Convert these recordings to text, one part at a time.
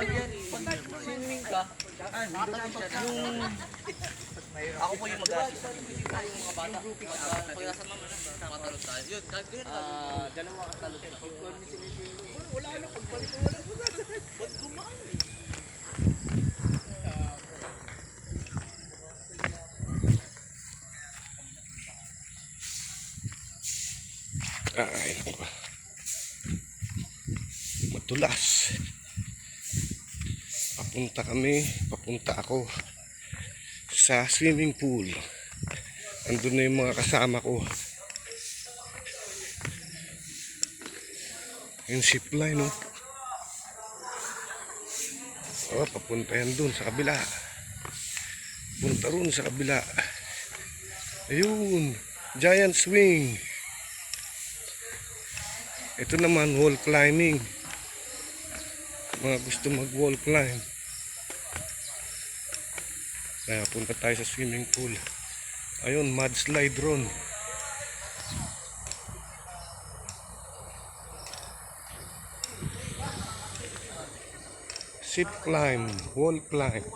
ba? Yung... Ako po yung mag-assist. Yung mga bata. Pag pag nasa mama na, matalog tayo. Yun, ganyan Ah, dalawa katalog na. Ay, naku. Papunta kami, papunta ako sa swimming pool. Andun na yung mga kasama ko. Yung zipline, no? Oh, papunta yan dun sa kabila. Punta ron sa kabila. Ayun, giant swing. Ito naman wall climbing. Mga gusto mag wall climb. Kaya punta tayo sa swimming pool. Ayun, mudslide ron. Zip climb, wall climb.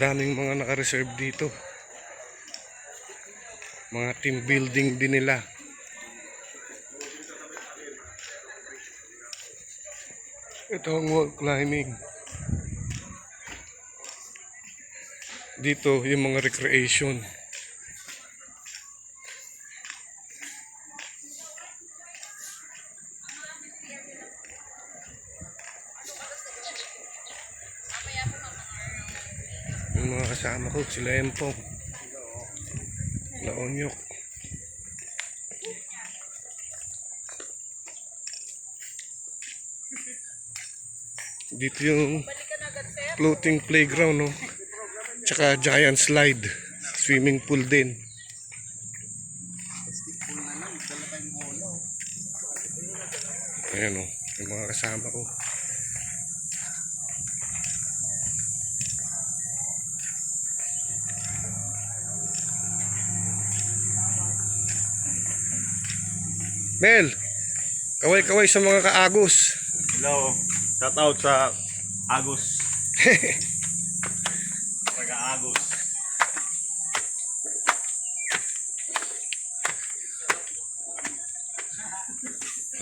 daming mga naka-reserve dito. Mga team building din nila. Ito ang wall climbing. Dito yung mga recreation. Yung mga kasama ko, sila Empong. Laonyok. Dito yung floating playground, no? Tsaka giant slide. Swimming pool din. Ayan, no? Yung mga kasama ko. Mel, kaway-kaway sa mga kaagos. Hello. Shout out sa Agos. Taga Agos.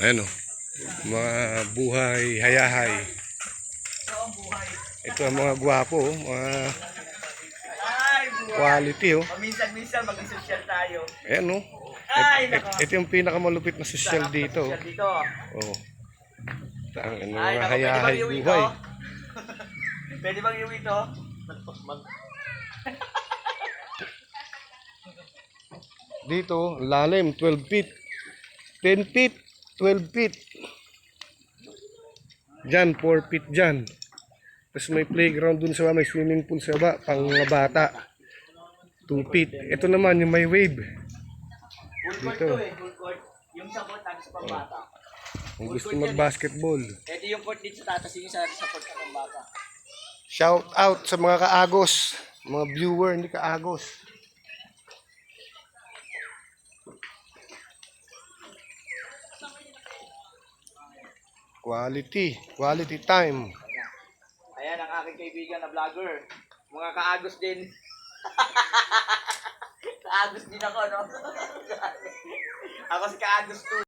Ano? Mga buhay, hayahay. Ito ang mga gwapo, oh, mga quality oh. Minsan-minsan mag-social tayo. Ayan oh. Ay, Ito, ito yung pinakamalupit na social dito. oh. Dito. Oh. Ang ano, Ay, mga naku, pwede hayahay bang iuwi buhay. to? Pwede bang iuwi to? Dito, lalim, 12 feet. 10 feet, 12 feet. Diyan, 4 feet dyan. Tapos may playground dun sa may swimming pool sa baba, pang mga bata. 2 feet. Ito naman, yung may wave. Court Dito. to eh, full court. Yung sa court, tapos sa pambata. Kung gusto mag-basketball. Ito yung court dito sa tatas, yung sa, sa court sa pambata. Shout out sa mga kaagos. Mga viewer, hindi kaagos. Quality. Quality time. Ayan ang aking kaibigan na vlogger. Mga kaagos din. kaagos din ako, no? ako si kaagos too.